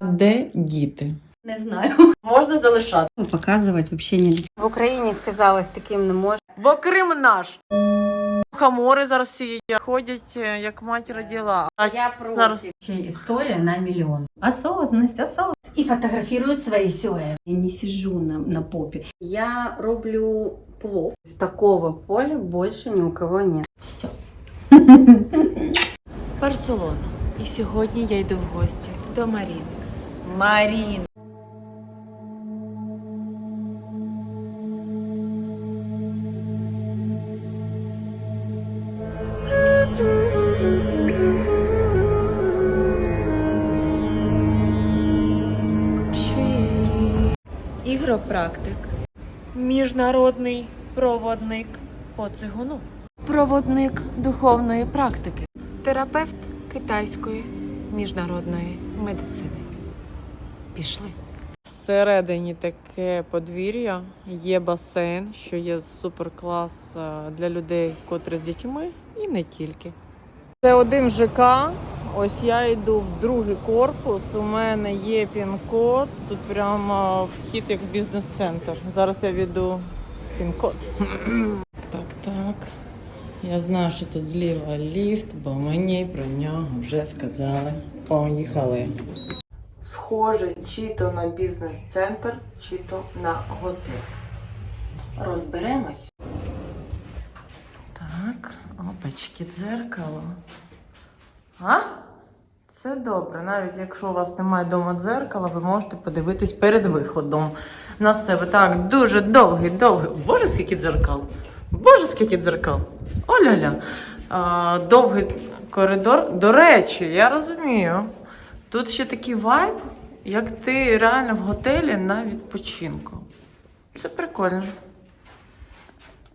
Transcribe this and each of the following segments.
Де діти? Не знаю. Можна залишати. Показывать вообще нельзя. В Україні сказалось таким не можна. Бо Крим наш. Хамори зараз всі ходять, е, як мать родила. А Я против. Зараз. Вообще История на миллион. Осознанность, осознанность. И фотографируют свои силуэты. Я не сижу на, на попе. Я роблю плов. Такого поля больше ни у кого нет. Все. Барселона. І сьогодні я йду в гості до Маріни. Марін. Ігропрактик. Міжнародний проводник по цигуну. Проводник духовної практики. Терапевт китайської міжнародної медицини. Пішли. Всередині таке подвір'я, є басейн, що є суперклас е, для людей, котрі з дітьми, і не тільки. Це один ЖК. Ось я йду в другий корпус. У мене є пін-код. Тут прямо вхід як в бізнес-центр. Зараз я віду пін-код. Так, так. Я знаю, що тут зліва ліфт, бо мені про нього вже сказали. Поїхали. Схоже чи то на бізнес-центр, чи то на готель. Розберемось. Так, опачки, дзеркало. А? Це добре. Навіть якщо у вас немає вдома дзеркала, ви можете подивитись перед виходом на себе. Так, дуже довгий, довгий. Боже, скільки дзеркал! Боже, скільки дзеркал! Оля-ля. Довгий коридор. До речі, я розумію. Тут ще такий вайб, як ти реально в готелі на відпочинку. Це прикольно.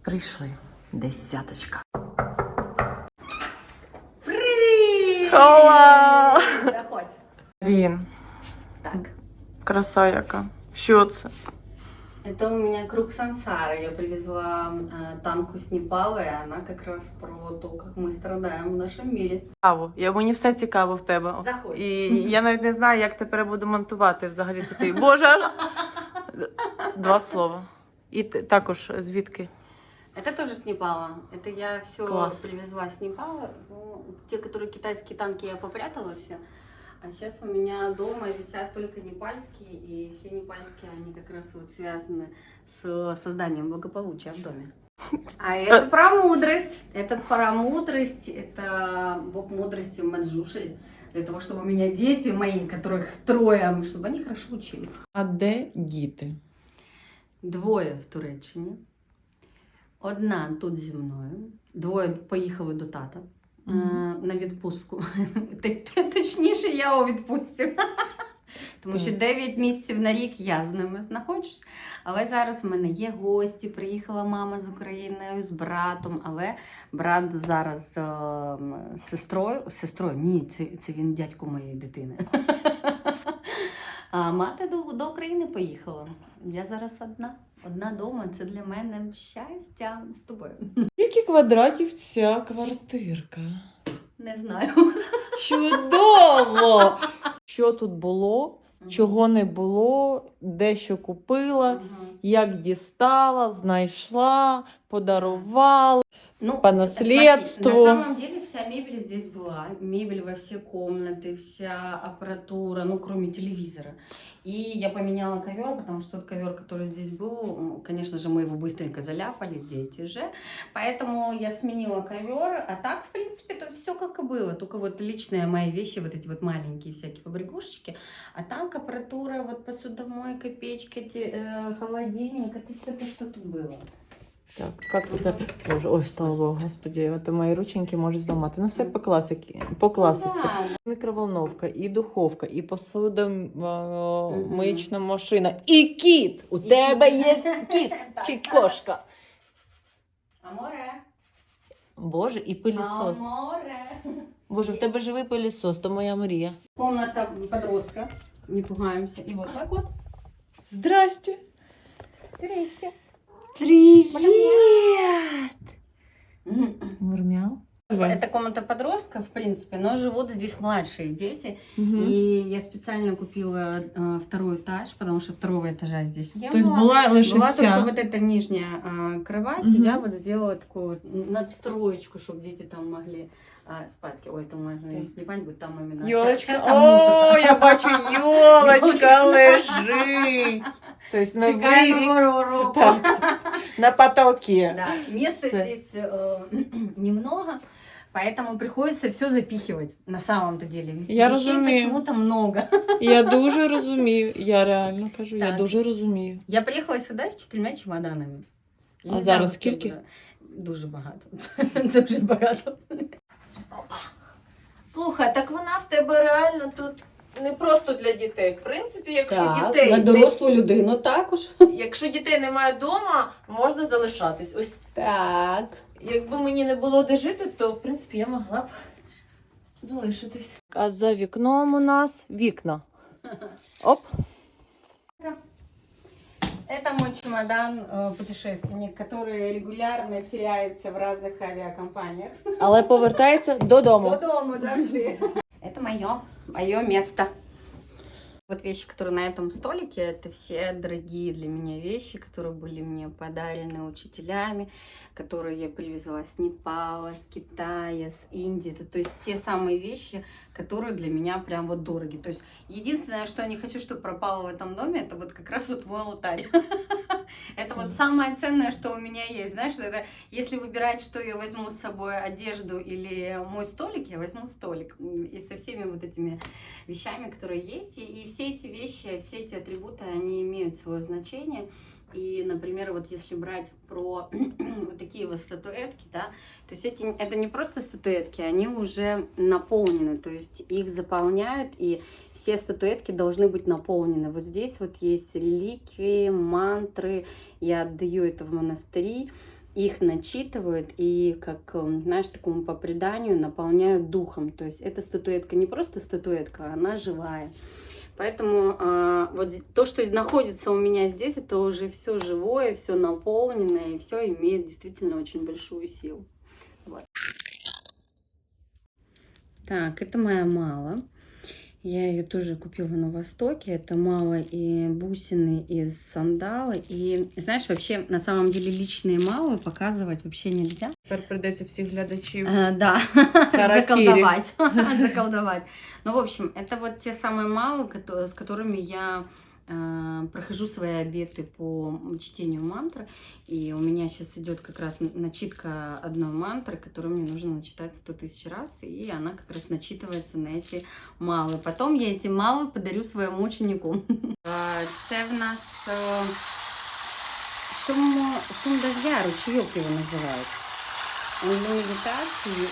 Прийшли. Десяточка. Привет! Хола! Заходь. Рін, Так. краса яка. Що це? Это у меня круг сансары. Я привезла э, танку с Непала, и она как раз про то, как мы страдаем в нашем мире. Цікаво. Я, мені все цікаво в тебе. Заходь. І я навіть не знаю, як тепер буду монтувати взагалі цей. Боже! аж- Два слова. І т- також звідки? Это тоже с Непала. Это я все Класс. привезла с Непала. Ну, те, которые китайские танки, я попрятала все. А сейчас у меня дома висят только непальские, и все непальские, они как раз вот связаны с созданием благополучия в доме. А это про мудрость. Это про мудрость. Это бог мудрости Маджуши. Для того, чтобы у меня дети мои, которых трое, чтобы они хорошо учились. А де діти? Двоє в Туреччині, одна тут зі мною, двоє поїхали до тата Е, на відпустку. Точніше, я у відпустці. Тому що Так. 9 місяців на рік я з ними знаходжусь. Але зараз в мене є гості. Приїхала мама з України з братом. Але брат зараз е, з сестрою. Сестрою, ні, це, це він дядько моєї дитини. А мати до, до України поїхала. Я зараз одна. Одна дома. Це для мене щастя з тобою. Скільки квадратів ця квартирка? Не знаю. Чудово! Що тут було, чого не було, де що купила, як дістала, знайшла, подарувала. Ну, По наследству. смотри, На самом деле вся мебель здесь была. Мебель во все комнаты, вся аппаратура, ну, кроме телевизора. И я поменяла ковер, потому что тот ковер, который здесь был, конечно же, мы его быстренько заляпали, дети же. Поэтому я сменила ковер, а так, в принципе, тут все как и было. Только вот личные мои вещи, вот эти вот маленькие всякие побрякушечки. А так аппаратура, вот посудомойка, печка, те- э, холодильник, это все то, что тут было. Так, як тут? Боже, ой, слава Богу, господі, от мої рученьки можуть зламати. Ну, все по класиці. По класиці. Ну, да, Мікроволновка, і духовка, і посудомиючна машина, і кіт! У тебе є кіт чи кошка. Аморе. Боже, і пилісос. Аморе. Боже, в тебе живий пилісос, то моя мрія. Комната подростка. Не пугаемся. И вот так вот. Здрасте. Здрасте. Привет. Мур это комната подростков, в принципе, но живут здесь младшие дети. Мгм. И я специально купила э, второй этаж, потому что второго этажа здесь не Тобто было. лише Была ця. только вот эта нижняя а, кровать, Мгм. и я вот сделала такую настроечку, чтобы дети там могли а, спать. Ой, это можно не снимать, будет там именно. Йолочка. Сейчас там О, я бачу, йолочка Йолочка. лежить. Тобто на Чекаем вирі, нового урока. Так. на потолке. Да, места здесь э, немного, поэтому приходится все запихивать на самом-то деле. Я Вещей разумею. почему-то много. Я дуже розумію. Я реально кажу, я Так. дуже розумію. Я приїхала сюди з чотирма чемоданами. Я А не зараз знаю, скільки скільки? буде. Дуже багато. Дуже багато. Слухай, так вона в тебе реально тут не просто для дітей. В принципі, якщо Так, дітей на не- дорослу людину також. якщо дітей немає вдома, можна залишатись. Ось Так. якби мені не було де жити, то в принципі я могла б залишитись. А за вікном у нас вікна. Оп. Это мой чемодан э, путешественник, который регулярно теряется в разных авиакомпаниях. Але повертається додому. Додому завжди. Мое, мое место. Вот вещи, которые на этом столике, это все дорогие для меня вещи, которые были мне подарены учителями, которые я привезла с Непала, с Китая, с Индии. Это, то есть те самые вещи, которые для меня прям вот дороги. То есть единственное, что я не хочу, чтобы пропало в этом доме, это вот как раз вот мой алтарь. Это вот самое ценное, что у меня есть. Знаешь, это если выбирать, что я возьму с собой, одежду или мой столик, я возьму столик. И со всеми вот этими вещами, которые есть. И, и все эти вещи, все эти атрибуты, они имеют свое значение. И, например, вот если брать про вот такие вот статуэтки, да, то есть эти, это не просто статуэтки, они уже наполнены, то есть их заполняют, и все статуэтки должны быть наполнены. Вот здесь вот есть реликвии, мантры, я отдаю это в монастыри, их начитывают и, как, знаешь, такому по преданию наполняют духом. То есть эта статуэтка не просто статуэтка, она живая. Поэтому а, вот то, что находится у меня здесь, это уже все живое, все наполненное, и все имеет действительно очень большую силу. Вот. Так, это моя мала. Я ее тоже купила на Востоке. Это мало и бусины из сандала. И знаешь, вообще на самом деле личные малы показывать вообще нельзя. Тепер прийдеться всіх глядачів. Э, да, заколдовать. Заколдовать. Ну, в общем, это вот те самые малы, с которыми я прохожу свои обеты по чтению мантры. И у меня сейчас идет как раз начитка одной мантры, которую мне нужно начитать сто тысяч раз. И она как раз начитывается на эти малы. Потом я эти малы подарю своему ученику. Це в нас шум, шум дождя, ручеек его называют. Он для медитации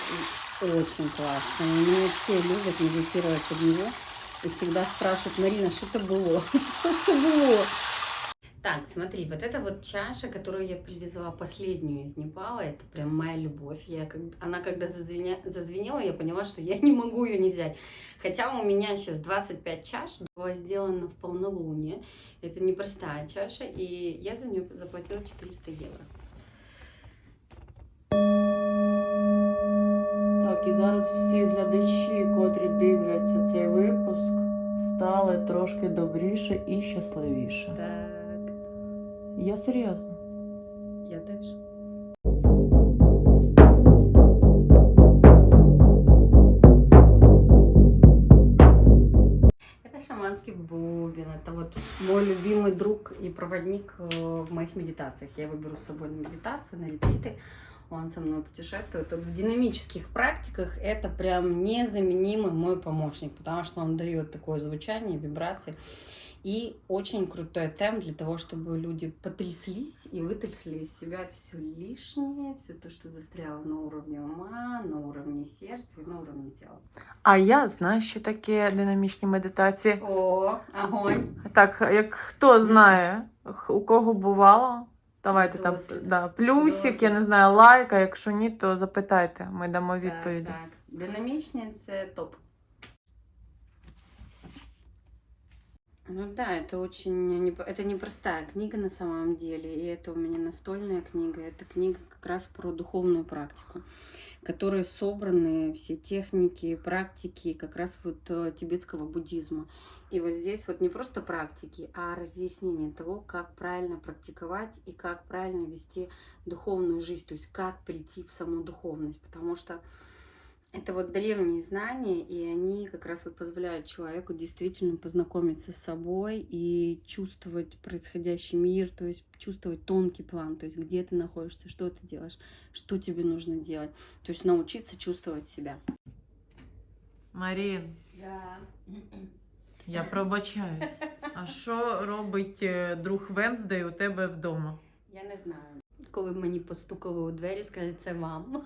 очень классный. У меня все любят медитировать под него. И всегда спрашивают, Марина, что это было? Что это было? Так, смотри, вот эта вот чаша, которую я привезла последнюю из Непала, это прям моя любовь. Я, как, она когда зазвеня- зазвенела, я поняла, что я не могу ее не взять. Хотя у меня сейчас 25 чаш, была сделана в полнолуние. Это непростая чаша, и я за нее заплатила 400 евро. Так, і зараз всі глядачі, котрі дивляться цей випуск, стали трошки добріше і щасливіше. Так, Я серйозно. я теж. Это шаманский бубен. Это вот мой любимый друг и проводник э, в моих медитациях. Я его беру с собой на медитации, на ретриты. Он со мной путешествует. Вот в динамических практиках это прям незаменимый мой помощник, потому что он дает такое звучание, вибрации. И очень крутой темп для того, чтобы люди потряслись и вытащили из себя все лишнее, все то, что застряло на уровне ума, на уровне сердца и на уровне тела. А я знаю, що таке динамічні медитації. О, огонь! Так, як хто знає, х- у кого бувало, давайте там Досвід. да, плюсик, Досвід. я не знаю, лайк, а якщо ні, то запитайте, ми дамо Так, відповіді. так. Динамічні це топ. Ну да, это очень не, это непростая книга на самом деле, и это у меня настольная книга. Это книга как раз про духовную практику, в которой собраны все техники, практики как раз вот э, тибетского буддизма. И вот здесь вот не просто практики, а разъяснение того, как правильно практиковать и как правильно вести духовную жизнь, то есть как прийти в саму духовность, потому что это вот древние знания, и они как раз вот позволяют человеку действительно познакомиться с собой и чувствовать происходящий мир, то есть чувствовать тонкий план, то есть где ты находишься, что ты делаешь, что тебе нужно делать, то есть научиться чувствовать себя. Марін, Да. я пробачаюсь. А що робить е, друг Венздей у тебе вдома? Я не знаю. Коли мені постукали у двері, сказали, це вам.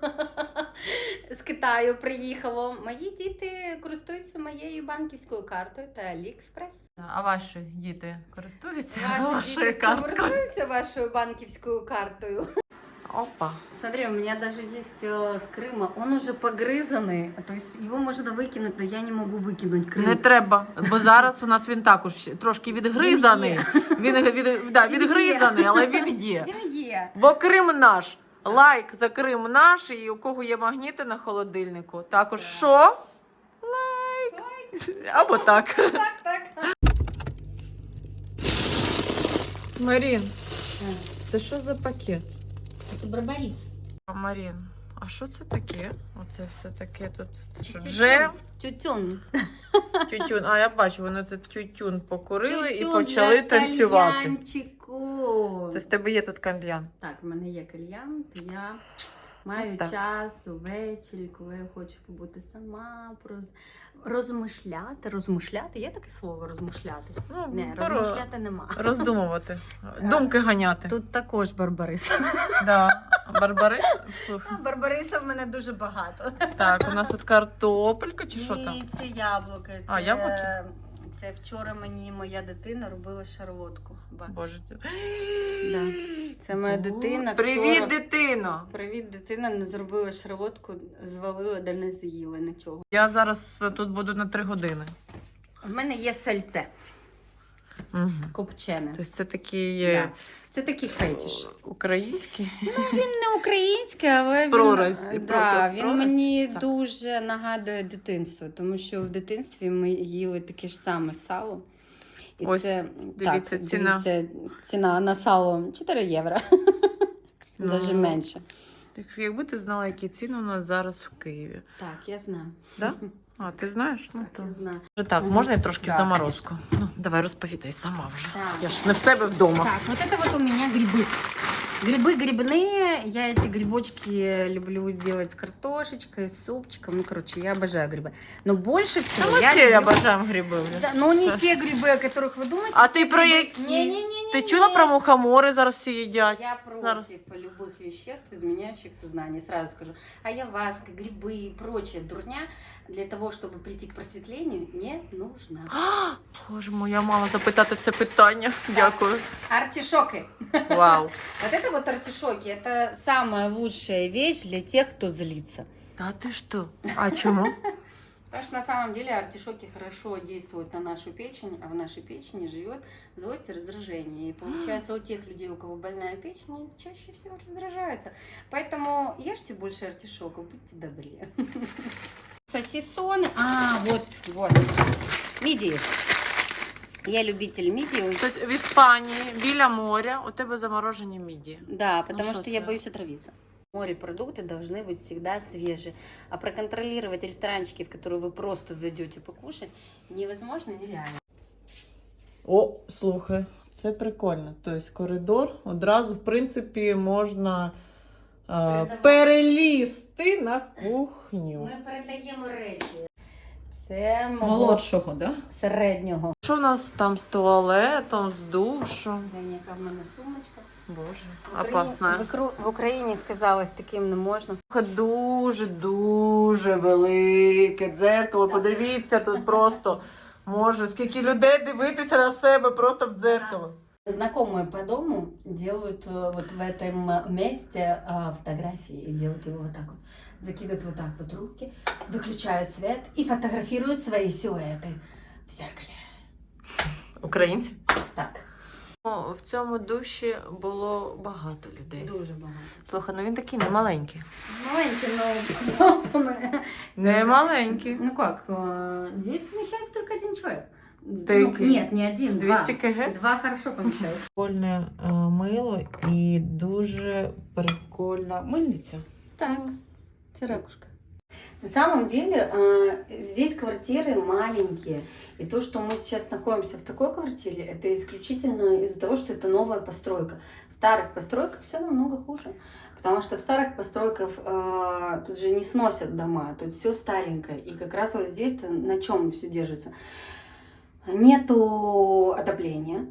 З Китаю приїхало. Мої діти користуються моєю банківською картою та AliExpress. А ваші діти користуються Ваші вашою діти карткою? користуються вашою банківською картою. Опа. Смотри, у меня даже есть э, с Крыма. Он уже погрызанный. То есть его можно выкинуть, но я не могу выкинуть Крым. Не треба, бо зараз у нас він також трошки відгризаний. Він, від, да, Він відгризаний, але він є. Він є. Бо Крим наш. Лайк за Крим наш, і у кого є магніти на холодильнику. Також Так. що? Лайк. Або так. Так, так. Марін, це що за пакет? Це барбарис. Марін, а що це таке? Оце все таке тут. Це що, джем? Тютюн. Тютюн. А я бачу, вони це тютюн покурили і почали для танцювати. Тобто в тебе є тут кальян. Так, в мене є кальян, то я маю Так. час увечері, коли я хочу побути сама, роз... розмишляти. Розмишляти? Є таке слово розмишляти? Ну, Не, пора розмишляти нема. роздумувати, думки ганяти. Тут також барбарис. Да. Барбарис? Барбариса в мене дуже багато. Так, у нас тут картопелька чи що там? Ні, це яблуки. Це, А, яблуки? Це вчора мені моя дитина робила шарлотку. Бач. Боже. це- Да. Це моя дитина Привіт, вчора- дитино! Привіт, дитина не зробила шарлотку, звалила, де не з'їла нічого. Я зараз тут буду на три години. В мене є сальце Угу. копчене. Тобто це такий е, Да. Це такий фетіш. український. Ну, Він не український, але З пророзі, він, да, він мені Так. дуже нагадує дитинство, тому що в дитинстві ми їли таке ж саме сало. І Ось, це дивіться, так, ціна. Дивіться, ціна на сало 4 євро, Ну, навіть менше. Якби ти знала, які ціни у нас зараз в Києві. Так, я знаю. Да? А, ти знаєш? Ну, то. я знаю. Вже Так, Мгм. можна я трошки Да, в заморозку? Ну, давай розповідай сама вже. Так. Я ж не в себе вдома. Так, вот это вот у меня грибы. Грибы грибные, я эти грибочки люблю делать с картошечкой, с супчиком. Ну, короче, я обожаю грибы. Но больше Та всего ми я всі люблю... обожаємо гриби. вже. Да, но не те грибы, о которых вы думаете. А те ты про грибы- які? Не-не-не. Ти чула про мухомори зараз всі їдять? Я против Зараз. любых веществ, изменяющих сознание. Сразу скажу. Айаваска, грибы и прочая дурня для того, чтобы прийти к просветлению, не нужна. А, Боже мой, я мала запитати це питання. Дякую. Артишоки. Вау. Вот это вот артишоки, это самая лучшая вещь для тех, кто злится. Та ти що? А чому? Потому что на самом деле артишоки хорошо действуют на нашу печень, а в нашей печени живет злость и раздражение. И получается у тех людей, у кого больная печень, они чаще всего раздражаются. Поэтому ешьте больше артишоков, будьте добрее. Сосисоны. А, вот, вот. Мидии. Я любитель мидии. Тобто в Іспанії біля моря у тебе заморожені міді. Да, потому что что я це? боюсь отравиться. Морепродукты должны быть всегда свежие. А проконтролировать ресторанчики, в которые вы просто зайдете покушать, невозможно, нереально. О, слухай, це прикольно. Тобто коридор одразу, в принципі, можна е, Передавати. перелізти на кухню. Ми передаємо речі. Це мого Молодшого, да? середнього. Що в нас там з туалетом, з душем? Глянь, яка в мене сумочка. Боже, опасна. В, в Україні сказалось, таким не можна. Дуже, дуже велике дзеркало. Так. Подивіться, тут просто може скільки людей дивитися на себе просто в дзеркало. Знакомые по дому делают э, вот в этом э, месте а, фотографии и делают его вот так вот. Закидывают вот так вот руки, выключают свет и фотографируют свои силуэты в зеркале. Українці? Так, О, В цьому душі було багато людей. дуже багато. Слухай, ну він такий не маленький. Маленький, но... Не маленький. Ну как, э, здесь помещается только один человек. Ты Ну, нет, не один, 200 два. кг? Два хорошо помещаются. Прикольне е, мило і дуже прикольна мильниця. Так, ракушка. На самом деле, э, здесь квартиры маленькие. И то, что мы сейчас находимся в такой квартире, это исключительно из-за того, что это новая постройка. В старых постройках все намного хуже. Потому что в старых постройках э, тут же не сносят дома, тут все старенькое. И как раз вот здесь на чем все держится. Нету отопления,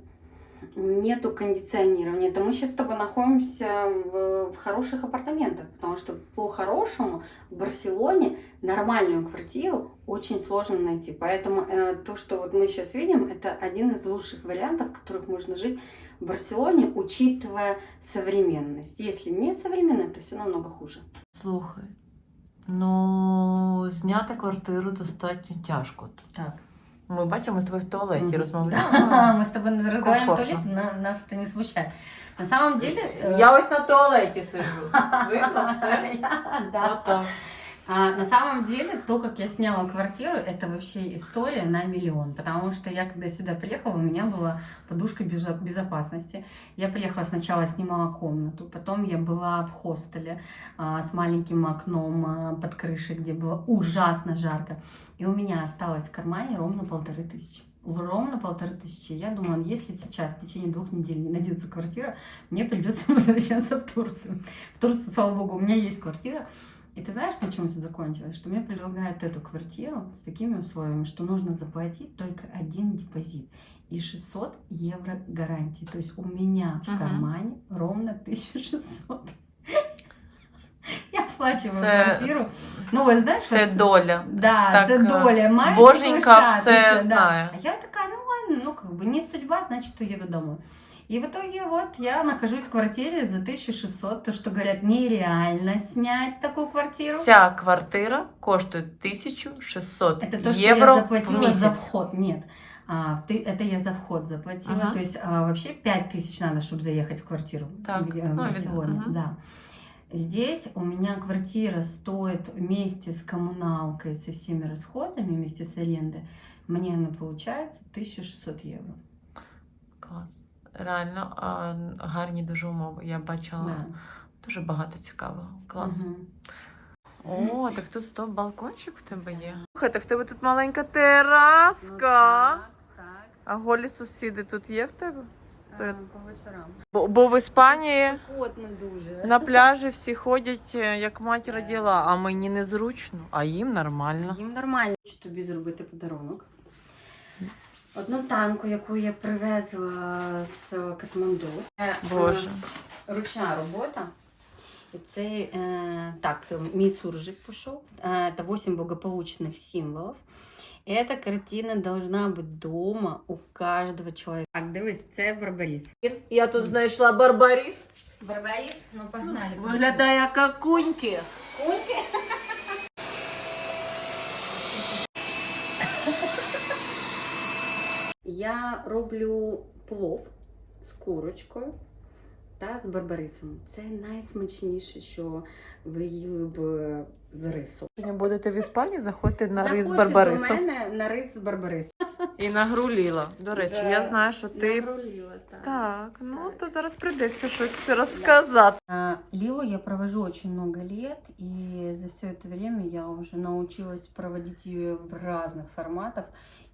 нету кондиционирования. Это мы сейчас с тобой находимся в, в хороших апартаментах, потому что по-хорошему в Барселоне нормальную квартиру очень сложно найти. Поэтому э, то, что вот мы сейчас видим, это один из лучших вариантов, в которых можно жить в Барселоне, учитывая современность. Если не современно, то все намного хуже. Слухай, ну зняти квартиру достатньо тяжко тут. Так. Ми бачимо, ми з тобою в туалеті Мгм. розмовляємо. Мы с тобой разговариваем в Комфортно. туалете, на- нас это не смущает. На самом деле... э, Я ось на туалеті сижу. Видно все? Да. А, на самом деле, то, как я сняла квартиру, это вообще история на миллион. Потому что я, когда сюда приехала, у меня была подушка безо- безопасности. Я приехала сначала, снимала комнату, потом я была в хостеле а, с маленьким окном а, под крышей, где было ужасно жарко. И у меня осталось в кармане ровно полторы тысячи. Ровно полторы тысячи. Я думаю, если сейчас в течение двух недель не найдется квартира, мне придется возвращаться в Турцию. В Турцию, слава богу, у меня есть квартира. И ты знаешь, на чем все закончилось? Что мне предлагают эту квартиру с такими условиями, что нужно заплатить только один депозит и 600 евро гарантии. То есть у меня в Мгм. кармане ровно 1600. Я оплачиваю Це, квартиру. Ну, ви знаєш, це от- доля. Да, Так, це е, доля. Має Боженька лишатися, все да. знає. А я такая, ну ладно, ну как бы не судьба, значит уеду домой. И в итоге вот я нахожусь в квартире за 1600, то, что говорят, нереально снять такую квартиру. Ця квартира коштує 1600 Это то, что євро я в заплатила за місяць. вход. Нет, а, ты, это я за вход заплатила. Ага. То есть а, вообще 5000 надо, чтобы заехать в квартиру Так, в, э, в ну, Барселоне. видно, мгм. Да. Здесь у меня квартира стоит вместе с коммуналкой, со всеми расходами, вместе с арендой, мне она получается 1600 евро. Клас. Реально а, гарні дуже умови. Я бачила Да. дуже багато цікавого. Клас. Мгм. О, так тут стоп балкончик в тебе є. Слухайте, в тебе тут маленька Ну, тераска. так, так. А голі сусіди тут є в тебе? То по вечорам. Бо, бо в Іспанії Спекотно дуже. на пляжі всі ходять, е, як мать родила, а мені незручно, а їм нормально. Їм нормально. Хочу тобі зробити подарунок. Одну танку, яку я привезла з Катманду. Це, Боже. е, Ручна робота. І це е, так, мій суржик пішов. Е, Це 8 благополучних символів. І Эта картина должна бути дома у кожного чоловіка. Так, дивись, це Барбаріс. Я тут знайшла Барбаріс. Барбаріс, ну погнали. Виглядає як акуньки. Кульки. Я роблю плов з курочкою та з барбарисом. Це найсмачніше, що ви їли б з рису. Сьогодні будете в Іспанії, заходьте на рис з Заходьте Барбарисом. до мене на рис з барбарисом. І нагруліла. До речі, Да. я знаю, що ти. Нагрулила, так. Так, ну Так. то зараз прийдеться щось розказати. А, Лилу я провожу очень много лет, и за все это время я уже научилась проводить ее в разных форматах.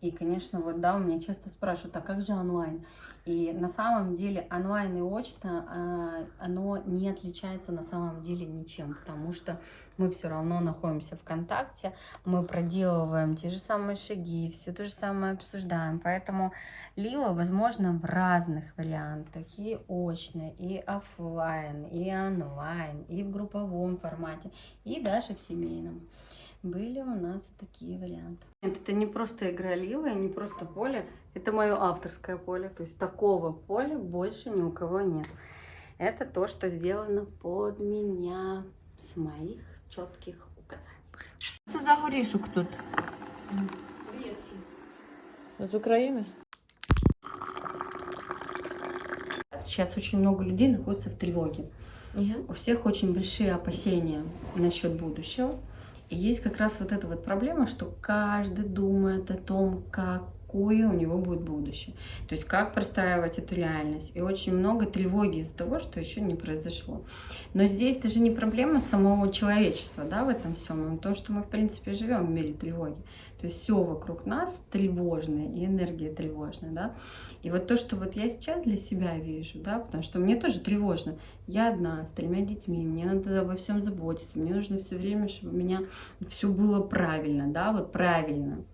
И, конечно, вот да, у меня часто спрашивают, а как же онлайн? И на самом деле онлайн и очно, а, оно не отличается на самом деле ничем, потому что мы все равно находимся в контакте, мы проделываем те же самые шаги, все то же самое обсуждаем. Поэтому Лила, возможно, в разных вариантах, и очно, и офлайн, и онлайн, и в групповом формате, и даже в семейном. Были у нас такие варианты. Нет, это не просто игра Лилы, не просто поле, это мое авторское поле. То есть такого поля больше ни у кого нет. Это то, что сделано под меня с моих четких указаний. Что за горішок тут? З України? Сейчас очень много людей находится в тревоге. Угу. У всех очень большие опасения насчет будущего. И есть как раз вот эта вот проблема, что каждый думает о том, как какое у него будет будущее. То есть как простраивать эту реальность. И очень много тревоги из-за того, что еще не произошло. Но здесь даже не проблема самого человечества, да, в этом всем, а то, что мы, в принципе, живем в мире тревоги. То есть все вокруг нас тревожное, и энергия тревожная, да. И вот то, что вот я сейчас для себя вижу, да, потому что мне тоже тревожно. Я одна, с тремя детьми, мне надо обо всем заботиться, мне нужно все время, чтобы у меня все было правильно, да, вот правильно.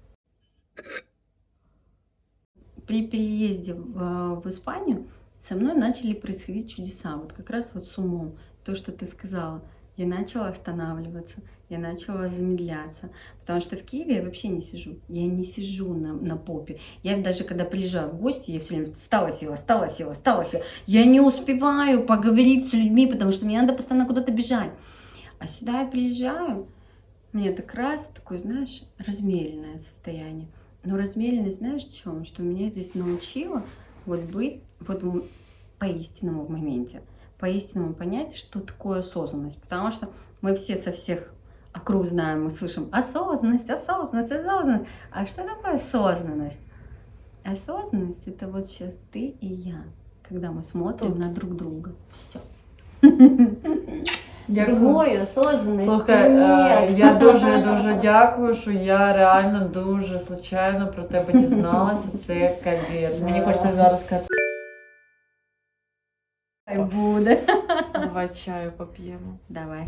При переезде в, э, в Испанию со мной начали происходить чудеса, вот как раз вот с умом, то, что ты сказала. Я начала останавливаться, я начала замедляться, потому что в Киеве я вообще не сижу, я не сижу на, на попе. Я даже когда приезжаю в гости, я все время встала, села, встала, села, встала, села. Я не успеваю поговорить с людьми, потому что мне надо постоянно куда-то бежать. А сюда я приезжаю, мне так раз такое, знаешь, размеренное состояние. Но размеренность, знаешь, в чем? Что меня здесь научило вот быть вот м- по истинному в моменте, по истинному понять, что такое осознанность. Потому что мы все со всех округ знаем, мы слышим осознанность, осознанность, осознанность. А что такое осознанность? Осознанность это вот сейчас ты и я, когда мы смотрим Тут. на друг друга. Все. Дякую. Другої Слухай, е, я дуже дуже дякую, що я реально дуже случайно про тебе дізналася. Це капець. Мені хочеться зараз сказати, Хай буде. давай чаю поп'ємо. Давай.